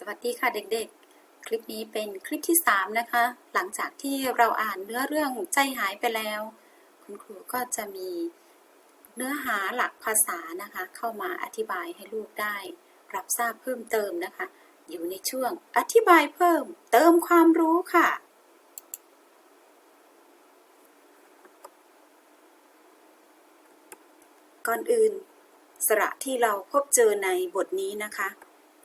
สวัสดีค่ะเด็กๆ คลิปนี้เป็นคลิปที่ 3 นะคะ หลังจากที่เราอ่านเนื้อเรื่องใจหายไปแล้ว คุณครูก็จะมีเนื้อหาหลักภาษานะคะ เข้ามาอธิบายให้ลูกได้ รับทราบเพิ่มเติมนะคะ อยู่ในช่วงอธิบายเพิ่ม เติมความรู้ค่ะก่อนอื่น สระที่เราพบเจอในบทนี้นะคะ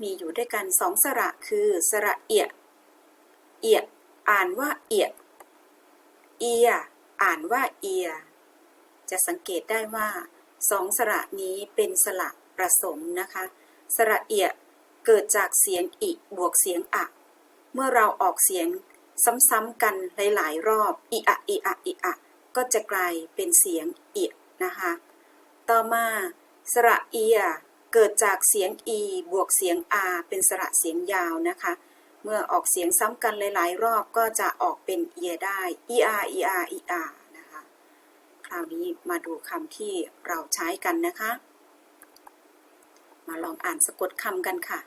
มีอยู่ด้วยกันสองสระคือสระเอียเอียอ่านว่าเอียเอีย อ่านว่าเอีย จะสังเกตได้ว่าสองสระนี้เป็นสระประสมนะคะ สระเอียเกิดจากเสียงอิบวกเสียงอะ เมื่อเราออกเสียงซ้ำๆกันหลายๆรอบอิอะอิอะอิอะก็จะกลายเป็นเสียงเอียนะคะ ต่อมาสระเอีย เกิดจากเสียง e บวกเสียง r เป็นสระเสียงยาวนะคะ เมื่อออกเสียงซ้ำกันหลาย ๆ รอบก็จะออกเป็นเอียได้ er er er นะคะ คราวนี้มาดูคำที่เราใช้กันนะคะ มาลองอ่านสะกดคำกันค่ะ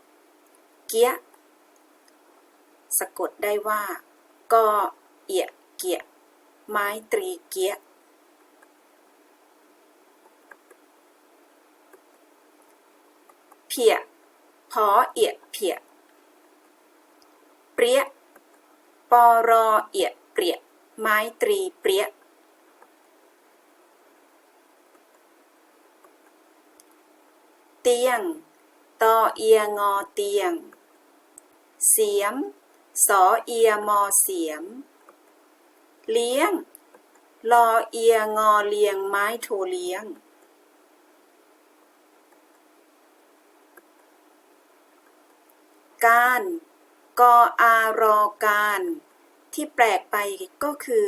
เกียสะกดได้ว่ากอเอีย เกียไม้ตรีเกียะ เพียพอเอียเพียเปรี้ยปอรอเอียเปรี้ยไม้ตรีเปรี้ยเตียงตอเอียงอเตียง เสียม สอเอียมอเสียม เลี้ยง ลอเอียงอเลียงไม้โทเลี้ยง การ กออารอการ ที่แปลกไปก็คือ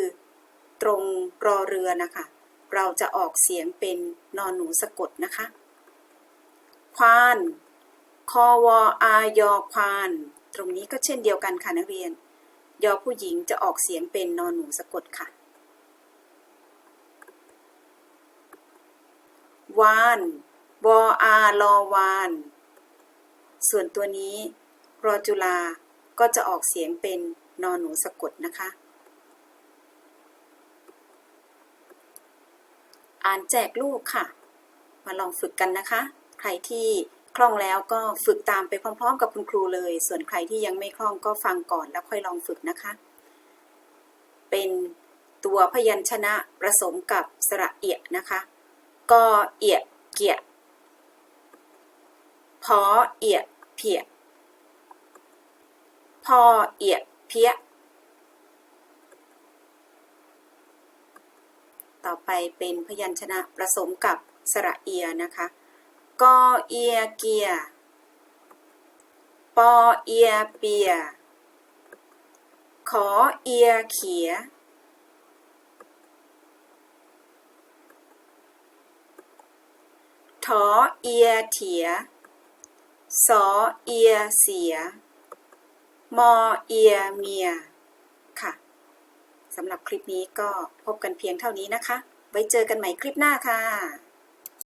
ตรงรอเรือนะคะ เราจะออกเสียงเป็นนอนหนูสะกดนะคะ ควาน คอวออายอควาน ตรงนี้ก็เช่นเดียวกันค่ะนักเรียน ยอผู้หญิงจะออกเสียงเป็นนอนหนูสะกดค่ะ วานวออาลอวาน ส่วนตัวนี้ รอจุลาก็จะออกเสียงเป็นนอนหนูสะกดนะคะ อ่านแจกลูกค่ะ มาลองฝึกกันนะคะ ใครที่คล่องแล้วก็ฝึกตามไปพร้อม ๆ กับคุณครูเลย ส่วนใครที่ยังไม่คล่องก็ฟังก่อนแล้วค่อยลองฝึกนะคะ เป็นตัวพยัญชนะผสมกับสระเอียนะคะกอเอียเกียพอเอียเพีย พอเอียเพียต่อไปเป็นพยัญชนะผสมกับสระเอียนะคะ กอเอียเกีย ปอเอียเปีย ขอเอียเขียถอเอียเถีย สอเอียเสีย มอเอียเมีย ค่ะสำหรับคลิปนี้ก็พบกันเพียงเท่านี้นะคะ ไว้เจอกันใหม่คลิปหน้าค่ะ